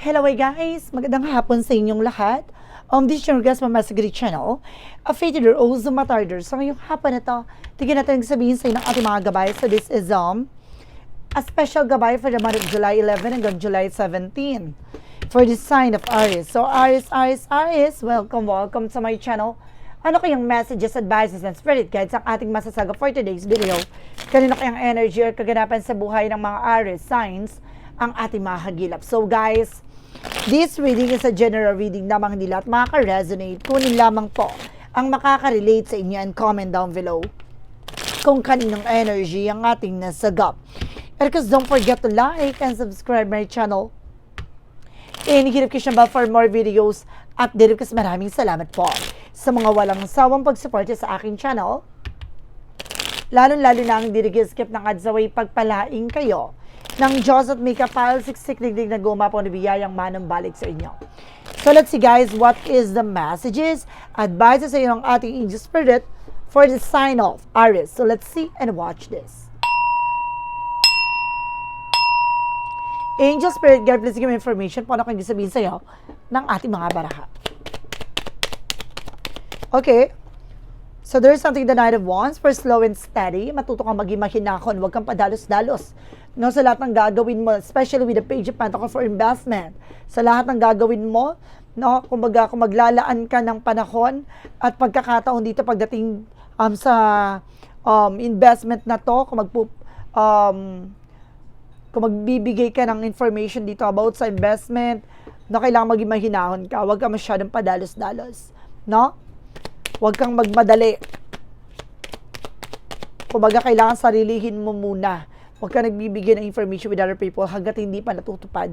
Hello guys! Magandang hapon sa inyong lahat. Um, this is your guest Mama Sigrid Channel. A fated or also matarder. So ngayong hapon na to, tignan natin sabihin sa inyo ng ating mga gabay. So this is um, a special gabay for the month of July 11 hanggang July 17 for the sign of Aries. So Aries, Aries, Aries, welcome, welcome sa my channel. Ano kayang messages, advices, and spirit guides ang ating masasaga for today's video? Kanino kayang energy or kaganapan sa buhay ng mga Aries signs ang ating mahagilap? So guys, this reading is a general reading lamang nila at makaka-resonate. Kunin lamang po ang makaka-relate sa inyo and comment down below kung kaninong energy ang ating nasagap. And because don't forget to like and subscribe my channel. And hit notification bell for more videos. At dito kasi maraming salamat po sa mga walang sawang pagsuporta sa aking channel. Lalo-lalo na ang dirigiskip ng Adzaway pagpalaing kayo ng Diyos at may kapal siksik digdig na gumapo na biyayang manang balik sa inyo. So let's see guys, what is the messages, advices sa iyo ng ating angel spirit for the sign of Aries. So let's see and watch this. Angel Spirit Guide, please give me information kung ano kang sabihin sa'yo ng ating mga baraha. Okay. So there's something the Knight of Wands for slow and steady. Matuto kang maging mahinahon. Huwag kang padalos-dalos. No, sa lahat ng gagawin mo, especially with the Page of Pentacles for investment. Sa lahat ng gagawin mo, no, kumbaga, kung maglalaan ka ng panahon at pagkakataon dito pagdating um, sa um, investment na to, kung magpu, um, kung magbibigay ka ng information dito about sa investment, no, kailangan maging mahinahon ka. Huwag ka masyadong padalos-dalos. No? Huwag kang magmadali. Kumbaga, kailangan sarilihin mo muna. Huwag ka nagbibigay ng information with other people hanggat hindi pa natutupad.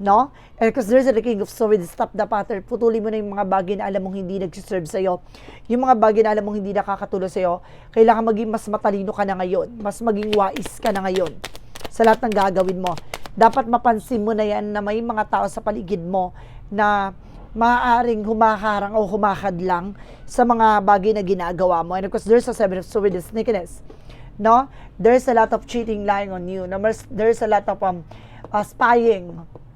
No? And because there's a king of swords, stop the pattern. Putulin mo na yung mga bagay na alam mong hindi nagsiserve sa'yo. Yung mga bagay na alam mong hindi nakakatulong sa'yo, kailangan maging mas matalino ka na ngayon. Mas maging wais ka na ngayon sa lahat ng gagawin mo. Dapat mapansin mo na yan na may mga tao sa paligid mo na maaaring humaharang o humakadlang sa mga bagay na ginagawa mo. And of course, there's a seven of the sneakiness. No? There's a lot of cheating lying on you. No? There's, there's a lot of um, uh, spying.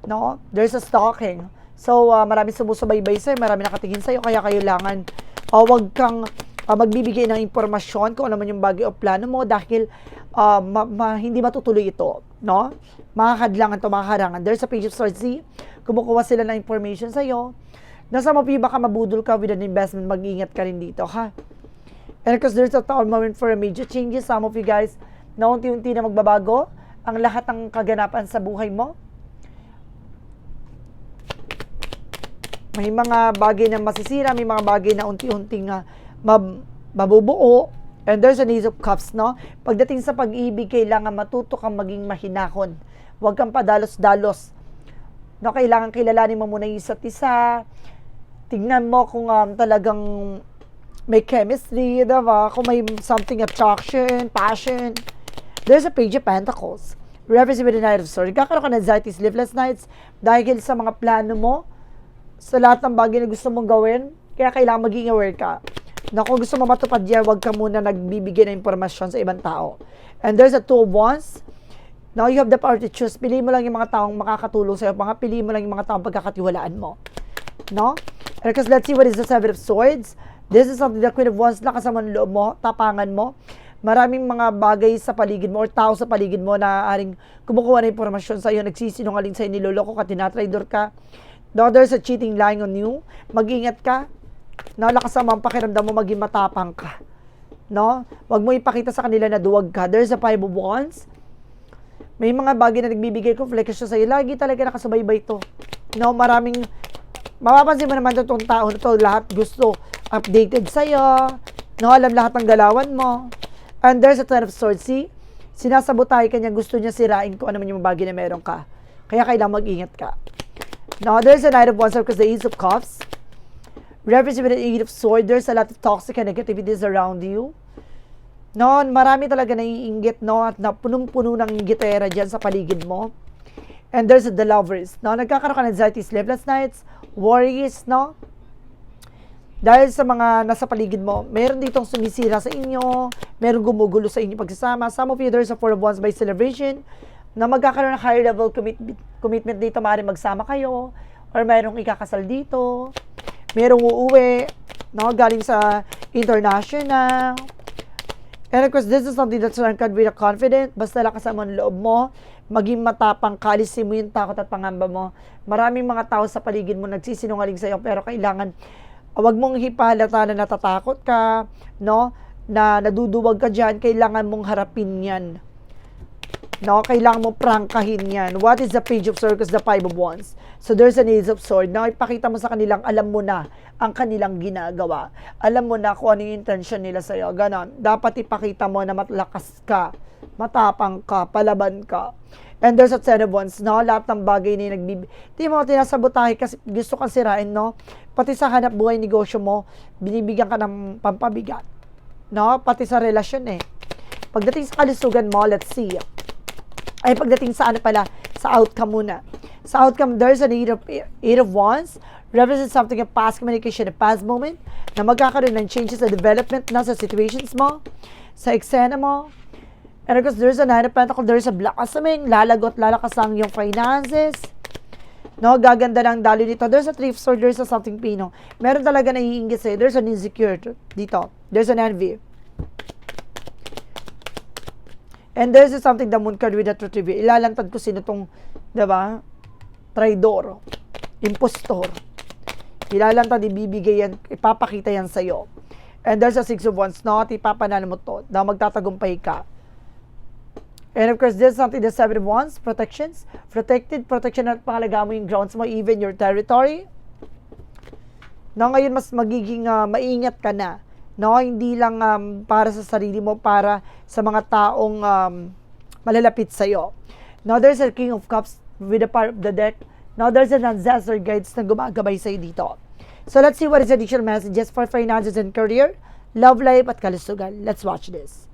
No? There's a stalking. So, uh, marami sumusubaybay sa'yo, marami nakatingin sa'yo, kaya kailangan uh, wag kang uh, magbibigay ng impormasyon kung ano man yung bagay o plano mo dahil uh, ma, ma, hindi matutuloy ito. No? Makakadlangan to, makakarangan. There's a page of swords. See? Kumukuha sila ng information sa'yo. Nasa mapi baka mabudol ka with an investment, mag-ingat ka rin dito, ha? And because there's a town moment for a major changes, some of you guys, na unti-unti na magbabago ang lahat ng kaganapan sa buhay mo. May mga bagay na masisira, may mga bagay na unti-unting uh, mab- mabubuo. And there's an ace of cups, no? Pagdating sa pag-ibig, kailangan matuto kang maging mahinahon. Huwag kang padalos-dalos. No, kailangan kilalanin mo muna yung isa't isa. Tignan mo kung um, talagang may chemistry, diba? Kung may something attraction, passion. There's a page of pentacles. Reference with the Knight of Swords. Kakaroon ka ng anxiety, sleepless nights dahil sa mga plano mo, sa lahat ng bagay na gusto mong gawin, kaya kailangan maging aware ka. Na kung gusto mo matupad yan, huwag ka muna nagbibigay ng impormasyon sa ibang tao. And there's a two of wands. Now you have the power to choose. Pili mo lang yung mga taong makakatulong sa'yo. Mga pili mo lang yung mga taong pagkakatiwalaan mo. No? Because let's see what is the Seven of Swords. This is something the Queen of Wands na kasama ng loob mo, tapangan mo. Maraming mga bagay sa paligid mo or tao sa paligid mo na aring kumukuha ng impormasyon sa iyo, nagsisinungaling sa iyo, niloloko ka, tinatraidor ka. No, there's a cheating lying on you. Mag-ingat ka. No, lakas ang pakiramdam mo, maging matapang ka. No? Huwag mo ipakita sa kanila na duwag ka. There's a five of wands. May mga bagay na nagbibigay confliction sa iyo. Lagi talaga nakasubaybay to. No, maraming mapapansin mo naman itong tao na to, lahat gusto updated sa'yo. No, alam lahat ng galawan mo. And there's a ten of swords. See? Sinasabotay ka niya, gusto niya sirain kung ano man yung bagay na meron ka. Kaya kailangan mag-ingat ka. Now, there's a Knight of Wands because the Ace of Cups. Reference with the Eight of Swords, there's a lot of toxic and negativities around you. No, marami talaga naiinggit, no, at na punong-puno ng inggitera dyan sa paligid mo. And there's the lovers, no, nagkakaroon ka ng anxiety, sleepless nights, worries, no, dahil sa mga nasa paligid mo, meron ditong sumisira sa inyo, meron gumugulo sa inyo pagsasama. Some of you, there's a four of wands by celebration. na magkakaroon ng higher level commitment, commitment dito, maaaring magsama kayo, or mayroong ikakasal dito, mayroong uuwi, no, galing sa international. And of course, this is something that's can be confident. Basta lakas mo ang loob mo, maging matapang, kalisin mo yung takot at pangamba mo. Maraming mga tao sa paligid mo nagsisinungaling sa'yo, pero kailangan, wag mong hipahalata na natatakot ka, no? Na naduduwag ka dyan, kailangan mong harapin yan. No, kailangan mo prangkahin yan. What is the page of swords? The five of wands. So there's an ace of sword. Now, ipakita mo sa kanilang, alam mo na ang kanilang ginagawa. Alam mo na kung ano yung intention nila sa'yo. Ganon. Dapat ipakita mo na matlakas ka, matapang ka, palaban ka. And there's a ten of wands, no? Lahat ng bagay na nagbib... Di mo tinasabotahe kasi gusto kang sirain, no? Pati sa hanap buhay negosyo mo, binibigyan ka ng pampabigat. No? Pati sa relasyon, eh. Pagdating sa kalusugan mo, let's see ay pagdating sa ano pala, sa outcome muna. Sa outcome, there's an eight of, eight of wands, represents something of past communication, a past moment, na magkakaroon ng changes sa development na sa situations mo, sa eksena mo. And of course, there's a nine of pentacles, there's a black assuming, lalagot, lalakas ang yung finances. No, gaganda ng dalo nito. There's a of swords, there's a something pino. Meron talaga naiingit sa'yo. There's an insecure dito. There's an envy. And there's something the moon card with the reveal. Ilalantad ko sino tong, di ba? Traidor. Impostor. Ilalantad, ibibigay yan, ipapakita yan sa'yo. And there's a six of wands, no? At ipapanalo mo to, na magtatagumpay ka. And of course, there's something, the seven of wands, protections. Protected, protection at pangalaga mo yung grounds mo, even your territory. No, ngayon mas magiging uh, maingat ka na no? Hindi lang um, para sa sarili mo para sa mga taong um, malalapit sa iyo now there's a king of cups with the part of the deck now there's an ancestor guides na gumagabay sa iyo dito. So let's see what is additional messages for finances and career love life at kalusugan. Let's watch this.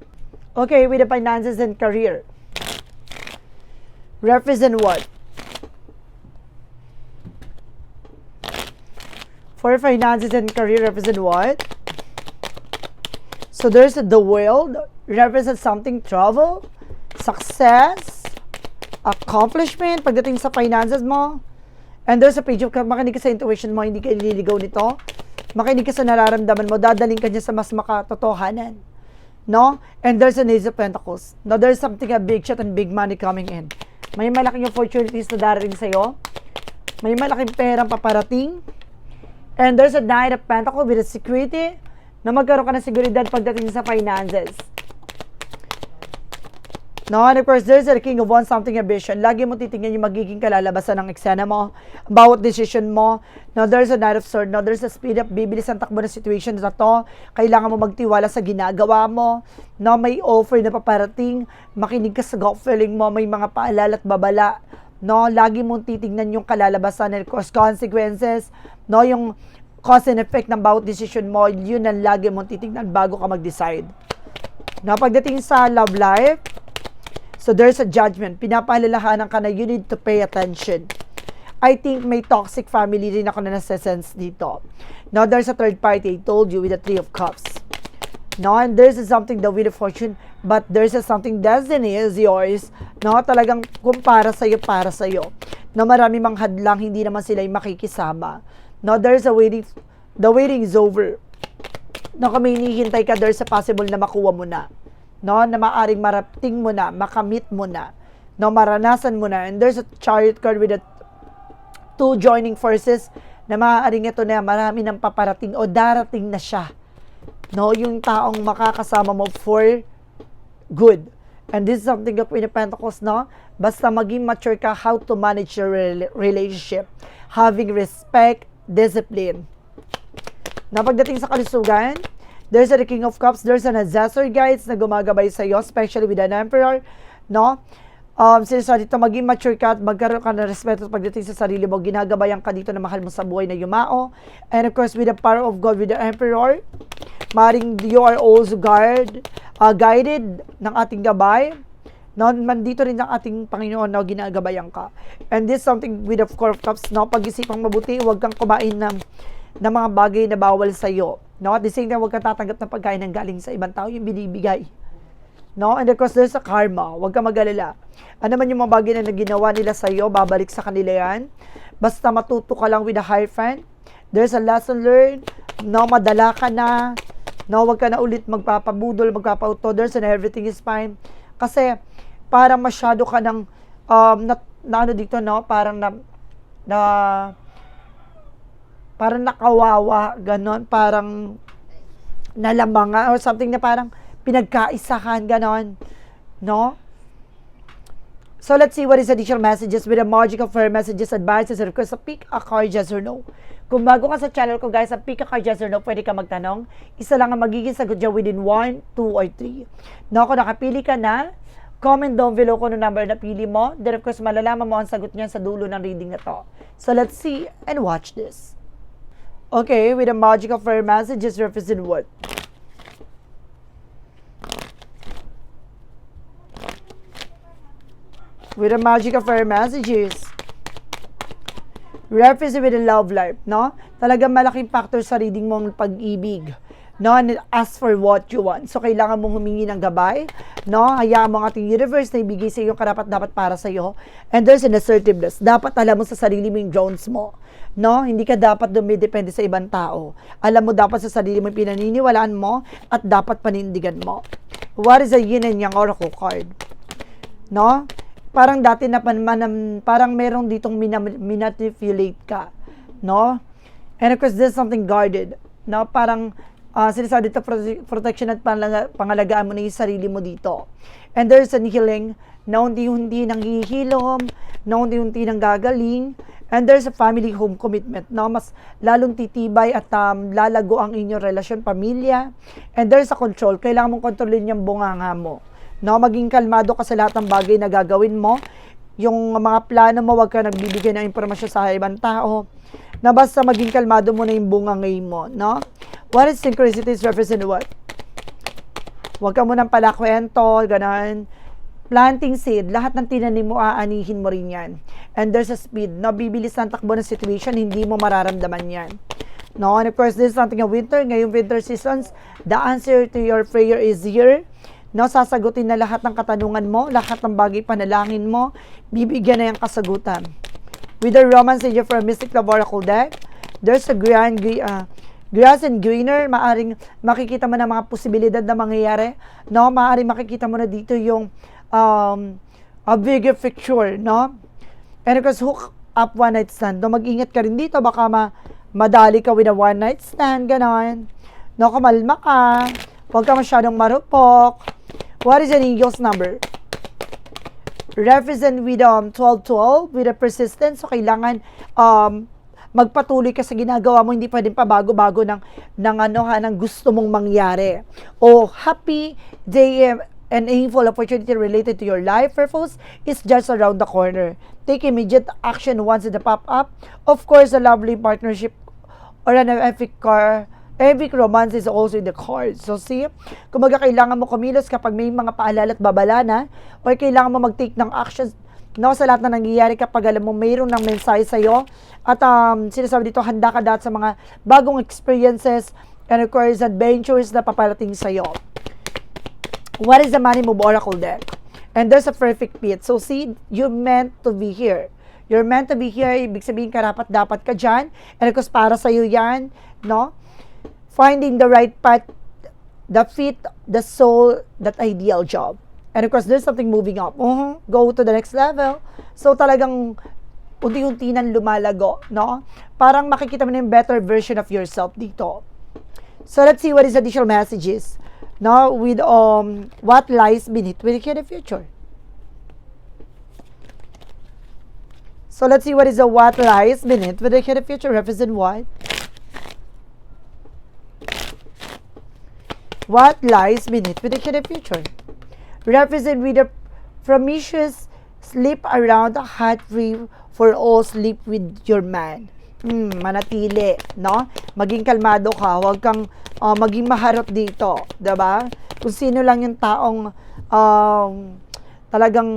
Okay with the finances and career. Represent what for finances and career represent what So there's the world represents something travel, success, accomplishment pagdating sa finances mo. And there's a page of makinig ka sa intuition mo, hindi ka ililigaw nito. Makinig ka sa nararamdaman mo, dadaling ka niya sa mas makatotohanan. No? And there's an Ace of Pentacles. Now, there's something a big shot and big money coming in. May malaking opportunities na darating sa'yo. May malaking perang paparating. And there's a Knight of Pentacles with a security na magkaroon ka ng seguridad pagdating sa finances. No, and of course, there's a king of one something ambition. Lagi mo titingnan yung magiging kalalabasan ng eksena mo, bawat decision mo. No, there's a knight of sword. No, there's a speed up, bibilis ang takbo ng situation na to. Kailangan mo magtiwala sa ginagawa mo. No, may offer na paparating. Makinig ka sa gut feeling mo. May mga paalala at babala. No, lagi mong titingnan yung kalalabasan and course consequences. No, yung cause and effect ng bawat decision mo, yun ang lagi mong titignan bago ka mag-decide. Na pagdating sa love life, so there's a judgment. Pinapaalalahanan ka na you need to pay attention. I think may toxic family rin ako na nasa-sense dito. Now, there's a third party, I told you, with the Three of Cups. No, and there's something the Wheel of Fortune, but there's something destiny is yours. No, talagang kung para sa'yo, para sa'yo. No, marami mang hadlang, hindi naman sila makikisama. No, there's a waiting, the waiting is over. No, kung may hinihintay ka, there's a possible na makuha mo na. No, na maaring marating mo na, makamit mo na. No, maranasan mo na. And there's a chariot card with a two joining forces na maaaring ito na marami nang paparating o darating na siya. No, yung taong makakasama mo for good. And this is something of of Pentacles, no? Basta maging mature ka how to manage your relationship. Having respect, discipline. Na pagdating sa kalusugan, there's a King of Cups, there's an Ancestor Guides na gumagabay sa iyo, especially with an Emperor, no? Um, sinasabi dito, maging mature ka at magkaroon ka ng respeto pagdating sa sarili mo, ginagabayan ka dito na mahal mo sa buhay na yumao. And of course, with the power of God, with the Emperor, maring you are also guard, uh, guided ng ating gabay, No, mandito rin ang ating Panginoon na ginagabayan ka. And this something with the four of cups, no, pag-isipang mabuti, huwag kang kumain ng, ng mga bagay na bawal sa iyo. No, at the same time, huwag kang tatanggap ng pagkain ng galing sa ibang tao, yung binibigay. No? And of course, there's a karma. Huwag ka mag-alala. Ano man yung mga bagay na ginawa nila sa iyo, babalik sa kanila yan. Basta matuto ka lang with a high friend. There's a lesson learned. No, madala ka na. No, wag ka na ulit magpapabudol, magpapauto-others and everything is fine. Kasi, parang masyado ka ng, um, na, na ano dito, no? Parang na, na, parang nakawawa, ganon, parang nalamanga or something na parang pinagkaisahan, ganon. No? So let's see what is additional messages with the magical fire messages, advices, and requests. So pick a card, yes or no. Kung bago ka sa channel ko guys, sa pick a card, yes or no, pwede ka magtanong. Isa lang ang magiging sagot dyan within 1, 2, or 3. No, kung nakapili ka na, comment down below kung ano number na pili mo. Then of course, malalaman mo ang sagot niyan sa dulo ng reading na to. So let's see and watch this. Okay, with the magical fire messages represent what? with the magic of our messages. Reference with the love life, no? Talagang malaking factor sa reading mong pag-ibig. No, ask for what you want. So, kailangan mong humingi ng gabay, no? Hayaan mo ang ating universe na ibigay sa iyo karapat dapat para sa iyo. And there's an assertiveness. Dapat alam mo sa sarili mo yung Jones mo. No? Hindi ka dapat dumidepende sa ibang tao. Alam mo dapat sa sarili mo yung pinaniniwalaan mo at dapat panindigan mo. What is a yin and yang oracle card? No? parang dati na pan, manam, parang merong ditong manipulate ka, no? And of course, there's something guarded, no? Parang uh, sinasabi dito prote- protection at pangalaga, pangalagaan mo na yung sarili mo dito. And there's an healing na unti-unti nang hihilom, na unti-unti nang gagaling, and there's a family home commitment, no? Mas lalong titibay at um, lalago ang inyong relasyon, pamilya, and there's a control. Kailangan mong kontrolin yung bunganga mo No, maging kalmado ka sa lahat ng bagay na gagawin mo. Yung mga plano mo, wag ka nagbibigay ng impormasyon sa ibang tao. Na basta maging kalmado mo na yung bungangay mo, no? What is synchronicities represent what? Huwag ka mo nang pala kwento, ganun. Planting seed, lahat ng tinanim mo, aanihin mo rin yan. And there's a speed, no? Bibilis ng takbo ng situation, hindi mo mararamdaman yan. No, and of course, this is something of winter. Ngayong winter seasons, the answer to your prayer is here. No, sasagutin na lahat ng katanungan mo, lahat ng bagay panalangin mo, bibigyan na yung kasagutan. With the romance angel a mystic love oracle deck, there's a grand uh, grass and greener, maaring makikita mo na mga posibilidad na mangyayari. No, maaring makikita mo na dito yung um, a bigger picture, no? And of course, hook up one night stand. No, mag-ingat ka rin dito, baka ma madali ka with a one night stand, ganon. No, kumalma ka. Huwag ka masyadong marupok. What is an eagle's number? Represent with um, 1212, with a persistence. So, kailangan um, magpatuloy ka sa ginagawa mo, hindi pwedeng pabago-bago ng, ng, ano, ha, ng gusto mong mangyari. O happy day and aimful opportunity related to your life purpose is just around the corner. Take immediate action once it pop up. Of course, a lovely partnership or an epic car Every romance is also in the cards. So see, kumaga kailangan mo kumilos kapag may mga paalala at babala na or kailangan mo mag-take ng actions no, sa lahat na nangyayari kapag alam mo mayroon ng mensahe sa'yo at um, sinasabi dito handa ka dahil sa mga bagong experiences and of course adventures na paparating sa'yo. What is the money move oracle deck? And there's a perfect fit. So see, you're meant to be here. You're meant to be here. Ibig sabihin karapat dapat ka dyan. And of course, para sa'yo yan, no? Finding the right path, the fit, the soul, that ideal job. And of course, there's something moving up. Uh-huh. Go to the next level. So talagang unti-unti nang lumalago, no? Parang makikita mo na yung better version of yourself dito. So let's see what is additional messages, no? With um what lies beneath with the future. So let's see what is the what lies beneath with the future represent what? What lies beneath with the future. Represent with a promiscuous sleep around the heart free for all sleep with your man. Hmm, manatili, no? Maging kalmado ka, huwag kang uh, maging maharap dito, 'di ba? Kung sino lang yung taong um, talagang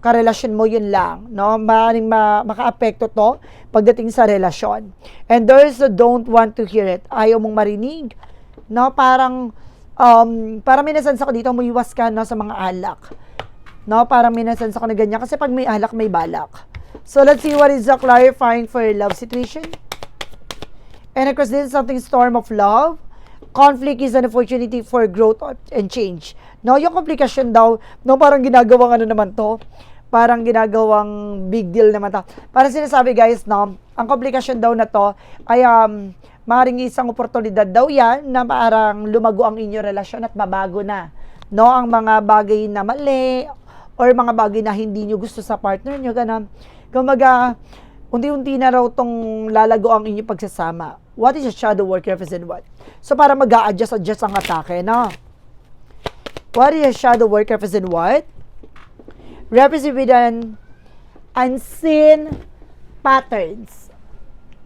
karelasyon mo yun lang, no? Maaaring ma makaapekto to pagdating sa relasyon. And there's a don't want to hear it. Ayaw mong marinig, no? Parang um, para may nasense ako dito, muiwas ka no, sa mga alak. No, para may nasense ako na ganyan. Kasi pag may alak, may balak. So, let's see what is the clarifying for your love situation. And of course, this is something storm of love. Conflict is an opportunity for growth and change. No, yung komplikasyon daw, no, parang ginagawang ano naman to, parang ginagawang big deal naman to. Parang sinasabi guys, no, ang komplikasyon daw na to, ay um, maaaring isang oportunidad daw yan na parang lumago ang inyong relasyon at mabago na. No, ang mga bagay na mali or mga bagay na hindi nyo gusto sa partner nyo, ganun. Kumaga, unti-unti na raw tong lalago ang inyong pagsasama. What is a shadow work represent what? So, para mag adjust adjust ang atake, no? What is a shadow work represent what? Represent with an unseen patterns.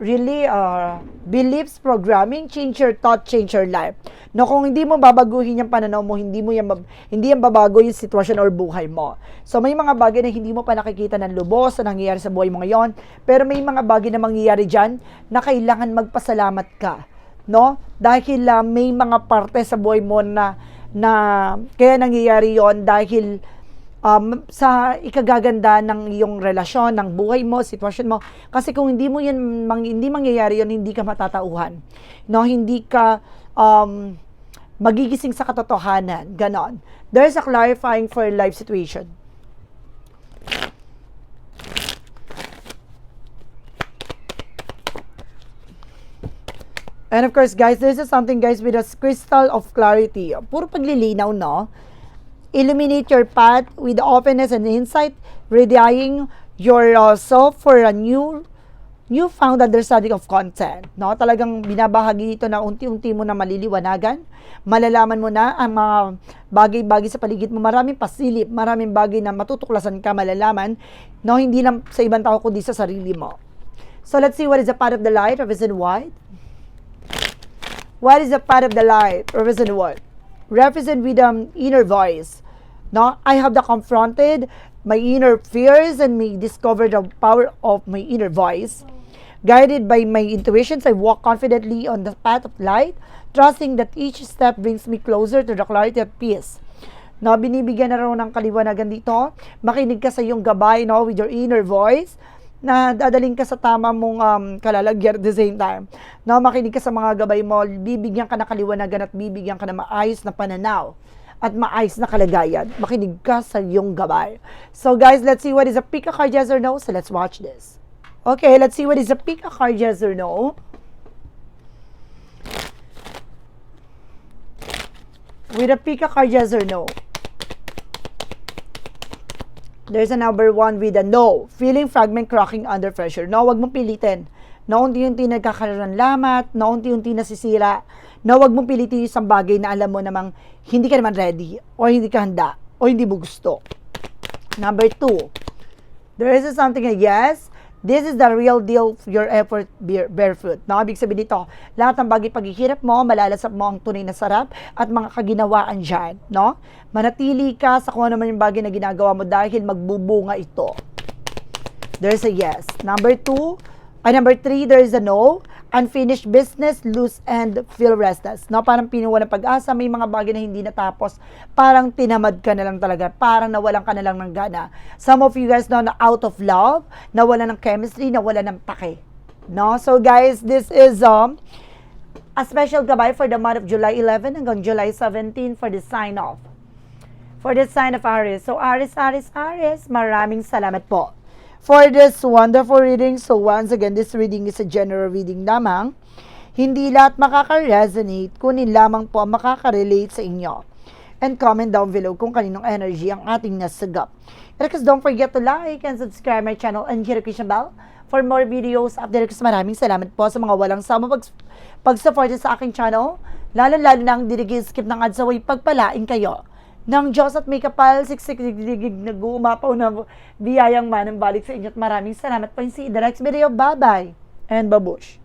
Really, uh, beliefs, programming, change your thought, change your life. No, kung hindi mo babaguhin yung pananaw mo, hindi mo yan, hindi yan babago yung sitwasyon or buhay mo. So, may mga bagay na hindi mo pa nakikita ng lubos na nangyayari sa buhay mo ngayon, pero may mga bagay na mangyayari dyan na kailangan magpasalamat ka. No? Dahil uh, may mga parte sa buhay mo na, na kaya nangyayari yon dahil um, sa ikagaganda ng iyong relasyon, ng buhay mo, sitwasyon mo. Kasi kung hindi mo yan, mang, hindi mangyayari yon hindi ka matatauhan. No, hindi ka um, magigising sa katotohanan. Ganon. There's a clarifying for life situation. And of course, guys, this is something, guys, with a crystal of clarity. Puro paglilinaw, no? Illuminate your path with openness and insight, readying yourself for a new newfound understanding of content. No? Talagang binabahagi dito na unti-unti mo na maliliwanagan. Malalaman mo na ang mga bagay-bagay sa paligid mo. Maraming pasilip, maraming bagay na matutuklasan ka, malalaman. No? Hindi lang sa ibang tao, kundi sa sarili mo. So let's see what is the path of the light, represent what? What is the path of the light, represent what? Represent with um, inner voice. No, I have the confronted my inner fears and may discover the power of my inner voice. Guided by my intuitions, I walk confidently on the path of light, trusting that each step brings me closer to the clarity of peace. No, binibigyan na raw ng kaliwanagan dito. Makinig ka sa iyong gabay, no, with your inner voice na dadaling ka sa tama mong um, kalalagyan at the same time. No, makinig ka sa mga gabay mo, bibigyan ka ng kaliwanagan at bibigyan ka ng maayos na pananaw at maayos na kalagayan. Makinig ka sa iyong gabay. So guys, let's see what is a pick a card yes or no. So let's watch this. Okay, let's see what is a pick a card yes or no. With a pick a card yes or no. There's a number one with a no. Feeling fragment cracking under pressure. No, wag mong pilitin. No, unti-unti nagkakaroon ng lamat. No, unti-unti nasisira. No, wag mong pilitin yung isang bagay na alam mo namang hindi ka naman ready o hindi ka handa o hindi mo gusto. Number two, there is something na yes, this is the real deal your effort fruit. No, ibig sabihin dito, lahat ng bagay paghihirap mo, malalasap mo ang tunay na sarap at mga kaginawaan dyan. No? Manatili ka sa kung ano man yung bagay na ginagawa mo dahil magbubunga ito. There's a yes. Number two, ay number three, there is a no. Unfinished business, lose and feel restless. No, parang pinuwa ng pag-asa, may mga bagay na hindi natapos. Parang tinamad ka na lang talaga. Parang nawalan ka na lang ng gana. Some of you guys know na out of love, nawala ng chemistry, nawala ng pake. No? So guys, this is um, a special gabay for the month of July 11 hanggang July 17 for the sign off. For the sign of Aries. So Aries, Aries, Aries, maraming salamat po for this wonderful reading. So once again, this reading is a general reading lamang. Hindi lahat makaka-resonate, kunin lamang po ang makaka-relate sa inyo. And comment down below kung kaninong energy ang ating nasagap. And because don't forget to like and subscribe my channel and hit the notification bell for more videos update. Kasi maraming salamat po sa mga walang sama pag, pag-support sa aking channel. Lalo-lalo na ang skip ng ads away pagpalain kayo ng Diyos at may kapal, siksik-digdig, nag-uumapaw na biyayang manang balik sa inyo at maraming salamat po. In the next video. Bye-bye and babush.